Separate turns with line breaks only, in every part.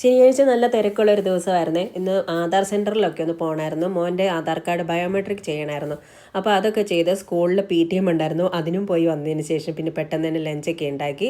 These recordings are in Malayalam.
ശനിയാഴ്ച നല്ല തിരക്കുള്ള ഒരു ദിവസമായിരുന്നേ. ഇന്ന് ആധാർ സെന്ററിലൊക്കെ ഒന്ന് പോകണമായിരുന്നു മോന്റെ ആധാർ കാർഡ് ബയോമെട്രിക് ചെയ്യണമായിരുന്നു അപ്പോൾ അതൊക്കെ ചെയ്ത് സ്കൂളിൽ പി ടി എം ഉണ്ടായിരുന്നു. അതിനും പോയി വന്നതിന് ശേഷം പിന്നെ പെട്ടെന്ന് തന്നെ ലഞ്ചൊക്കെ ഉണ്ടാക്കി.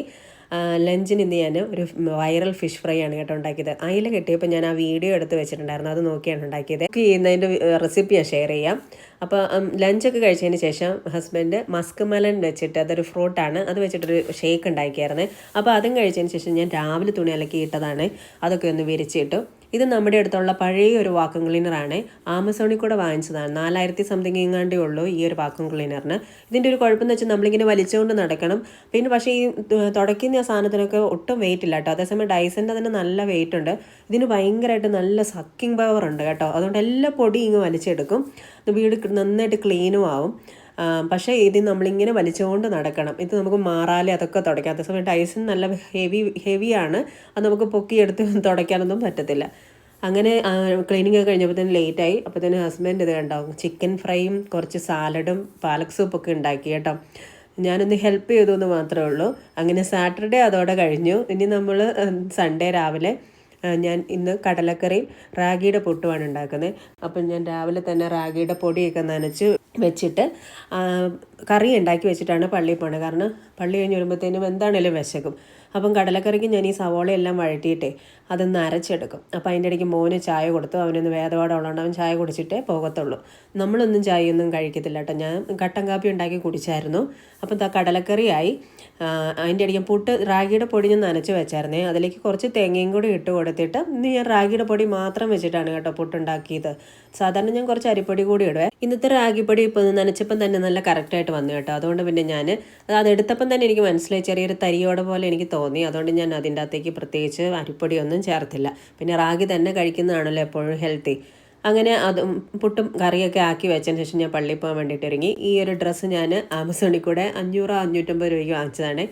ലഞ്ചിന് ഇന്ന് ഞാൻ ഒരു വൈറൽ ഫിഷ് ഫ്രൈ ആണ് കേട്ടോ ഉണ്ടാക്കിയത്. അതിൽ കിട്ടിയപ്പോൾ ഞാൻ ആ വീഡിയോ എടുത്ത് വെച്ചിട്ടുണ്ടായിരുന്നു. അത് നോക്കിയാണ് ഉണ്ടാക്കിയത്. കുക്ക് ചെയ്യുന്നതിന്റെ റെസിപ്പി ഞാൻ ഷെയർ ചെയ്യാം. അപ്പോൾ ലഞ്ചൊക്കെ കഴിച്ചതിന് ശേഷം ഹസ്ബൻഡ് മസ്ക് മലൻ വെച്ചിട്ട് അതൊരു ഫ്രൂട്ടാണ് അത് വെച്ചിട്ടൊരു ഷേക്ക് ഉണ്ടാക്കിയായിരുന്നു. അപ്പോൾ അതും കഴിച്ചതിന് ശേഷം ഞാൻ രാവിലെ തുണി അലക്കി ഇട്ടതാണ് അതൊക്കെ ഒന്ന് വിരിച്ചിട്ടു. ഇത് നമ്മുടെ അടുത്തുള്ള പഴയ ഒരു വാക്വം ക്ലീനറാണ്. ആമസോണിൽ കൂടെ വാങ്ങിച്ചതാണ്. നാലായിരത്തി സംതിങ് എങ്ങാണ്ടേ ഉള്ളൂ ഈ ഒരു വാക്വം ക്ലീനറിന്. ഇതിന്റെ ഒരു കുഴപ്പമെന്ന് വെച്ചാൽ നമ്മളിങ്ങനെ വലിച്ചുകൊണ്ട് നടക്കണം. പിന്നെ പക്ഷേ ഈ തുടയ്ക്കുന്ന സാധനത്തിനൊക്കെ ഒട്ടും വെയിറ്റ് ഇല്ല കേട്ടോ. അതേസമയം ഡൈസന്റെ തന്നെ നല്ല വെയിറ്റ് ഉണ്ട്. ഇതിന് ഭയങ്കരമായിട്ട് നല്ല സക്കിംഗ് പവർ ഉണ്ട് കേട്ടോ. അതുകൊണ്ട് എല്ലാ പൊടിയും ഇങ്ങ് വലിച്ചെടുക്കും. വീട് നന്നായിട്ട് ക്ലീനും ആവും. പക്ഷേ ഇത് നമ്മളിങ്ങനെ വലിച്ചുകൊണ്ട് നടക്കണം. ഇത് നമുക്ക് മാറാലേ അതൊക്കെ തുടയ്ക്കാം അതേസമയം ടൈസൺ നല്ല ഹെവി ഹെവിയാണ്. അത് നമുക്ക് പൊക്കിയെടുത്ത് തുടയ്ക്കാനൊന്നും പറ്റത്തില്ല. അങ്ങനെ ക്ലീനിങ് ഒക്കെ കഴിഞ്ഞപ്പോഴത്തേന് ലേറ്റായി. അപ്പോഴത്തേന് ഹസ്ബൻഡ് ഇത് കണ്ടാവും ചിക്കൻ ഫ്രൈയും കുറച്ച് സാലഡും പാലക് സൂപ്പൊക്കെ ഉണ്ടാക്കി കേട്ടോ. ഞാനൊന്ന് ഹെൽപ്പ് ചെയ്തു എന്ന് മാത്രമേ ഉള്ളൂ. അങ്ങനെ സാറ്റർഡേ അതോടെ കഴിഞ്ഞു. ഇനി നമ്മൾ സൺഡേ രാവിലെ ഞാൻ ഇന്ന് കടലക്കറിയും റാഗിയുടെ പൊട്ടുമാണ് ഉണ്ടാക്കുന്നത്. അപ്പം ഞാൻ രാവിലെ തന്നെ റാഗിയുടെ പൊടിയൊക്കെ നനച്ച് വെച്ചിട്ട് കറി ഉണ്ടാക്കി വെച്ചിട്ടാണ് പള്ളിയിൽ പോണത് കാരണം പള്ളി കഴിഞ്ഞ് വരുമ്പോഴത്തേനും എന്താണേലും വിശക്കും. അപ്പം കടലക്കറിക്ക് ഞാൻ ഈ സവോളയെല്ലാം വഴറ്റിയിട്ടേ അതൊന്ന് അരച്ചെടുക്കും. അപ്പം അതിന്റെ ഇടയ്ക്ക് മോന് ചായ കൊടുത്തു. അവനൊന്ന് വേദപാഠം ഉള്ളതുകൊണ്ട് അവൻ ചായ കുടിച്ചിട്ടേ പോകത്തുള്ളൂ. നമ്മളൊന്നും ചായയൊന്നും കഴിക്കത്തില്ല കേട്ടോ. ഞാൻ കട്ടൻ കാപ്പി ഉണ്ടാക്കി കുടിച്ചായിരുന്നു. അപ്പം ദാ കടലക്കറിയായി. അതിന്റെ ഇടയ്ക്ക് പുട്ട് റാഗിയുടെ പൊടി ഞാൻ നനച്ച് വെച്ചായിരുന്നേ. അതിലേക്ക് കുറച്ച് തേങ്ങയും കൂടി ഇട്ട് കൊടുത്തിട്ട് ഇന്ന് ഞാൻ റാഗിയുടെ പൊടി മാത്രം വെച്ചിട്ടാണ് കേട്ടോ പുട്ടുണ്ടാക്കിയത്. സാധാരണ ഞാൻ കുറച്ച് അരിപ്പൊടി കൂടി ഇടുവേ. ഇന്നത്തെ റാഗിപ്പൊടി ഇപ്പോൾ നനച്ചപ്പം തന്നെ നല്ല കറക്റ്റായിട്ട് വന്നു കേട്ടോ. അതുകൊണ്ട് പിന്നെ ഞാൻ അത് എടുത്തപ്പം തന്നെ എനിക്ക് മനസ്സിലായി. ചെറിയൊരു തരിയോടെ പോലെ എനിക്ക് തോന്നി. അതുകൊണ്ട് ഞാൻ അതിന്റെ അകത്തേക്ക് പ്രത്യേകിച്ച് അരിപ്പൊടിയൊന്നും ചേർത്തില്ല. പിന്നെ റാഗി തന്നെ കഴിക്കുന്നതാണല്ലോ എപ്പോഴും ഹെൽത്തി. അങ്ങനെ അതും പുട്ടും കറിയൊക്കെ ആക്കി വെച്ചതിന് ശേഷം ഞാൻ പള്ളിയിൽ പോകാൻ വേണ്ടിയിട്ട് ഇറങ്ങി ഈ ഒരു ഡ്രസ്സ് ഞാൻ ആമസോണിൽ കൂടെ അഞ്ഞൂറ് അഞ്ഞൂറ്റമ്പത് രൂപയ്ക്ക് വാങ്ങിച്ചതാണ്.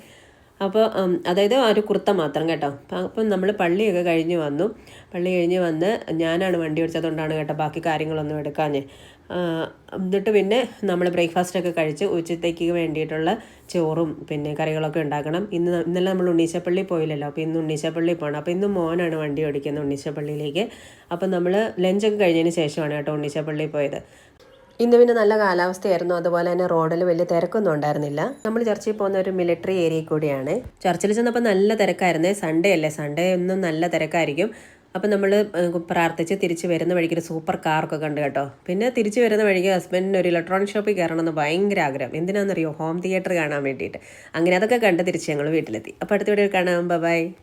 അപ്പോൾ അതായത് ആ ഒരു കുർത്ത മാത്രം കേട്ടോ. അപ്പം നമ്മൾ പള്ളിയൊക്കെ കഴിഞ്ഞ് വന്നു. പള്ളി കഴിഞ്ഞ് വന്ന് ഞാനാണ് വണ്ടി ഓടിച്ചതുകൊണ്ടാണ് കേട്ടോ ബാക്കി കാര്യങ്ങളൊന്നും എടുക്കാഞ്ഞ്. എന്നിട്ട് പിന്നെ നമ്മൾ ബ്രേക്ക്ഫാസ്റ്റൊക്കെ കഴിച്ച് ഉച്ചത്തേക്ക് വേണ്ടിയിട്ടുള്ള ചോറും പിന്നെ കറികളൊക്കെ ഉണ്ടാക്കണം. ഇന്ന് ഇന്നലെ നമ്മൾ ഉണ്ണീശപ്പള്ളി പോയില്ലല്ലോ. അപ്പോൾ ഇന്ന് ഉണ്ണീശപ്പള്ളി പോകണം അപ്പോൾ ഇന്ന് മോനാണ് വണ്ടി ഓടിക്കുന്നത് ഉണ്ണീശപ്പള്ളിയിലേക്ക്. അപ്പം നമ്മൾ ലഞ്ചൊക്കെ കഴിഞ്ഞതിന് ശേഷമാണ് കേട്ടോ ഉണ്ണീശപ്പള്ളി പോയത്. ഇന്ന് പിന്നെ നല്ല കാലാവസ്ഥയായിരുന്നു. അതുപോലെ തന്നെ റോഡിൽ വലിയ തിരക്കൊന്നും ഉണ്ടായിരുന്നില്ല. നമ്മൾ ചർച്ചിൽ പോകുന്ന ഒരു മിലിറ്ററി ഏരിയ കൂടിയാണ്. ചർച്ചിൽ ചെന്നപ്പോൾ നല്ല തിരക്കായിരുന്നേ. സൺഡേ അല്ലേ? സൺഡേ ഒന്നും നല്ല തിരക്കായിരിക്കും. അപ്പം നമ്മൾ പ്രാർത്ഥിച്ച് തിരിച്ച് വരുന്ന വഴിക്ക് ഒരു സൂപ്പർ കാറൊക്കെ കണ്ടു കേട്ടോ. പിന്നെ തിരിച്ച് വരുന്ന വഴിക്ക് ഹസ്ബൻഡിന് ഒരു ഇലക്ട്രോണിക് ഷോപ്പിൽ കയറണമെന്ന് ഭയങ്കര ആഗ്രഹം. എന്തിനാണെന്നറിയോ ഹോം തിയേറ്റർ കാണാൻ വേണ്ടിയിട്ട്. അങ്ങനെ അതൊക്കെ കണ്ട് തിരിച്ച് ഞങ്ങൾ വീട്ടിലെത്തി. അപ്പോൾ അടുത്ത വീഡിയോ കാണാം. ബൈ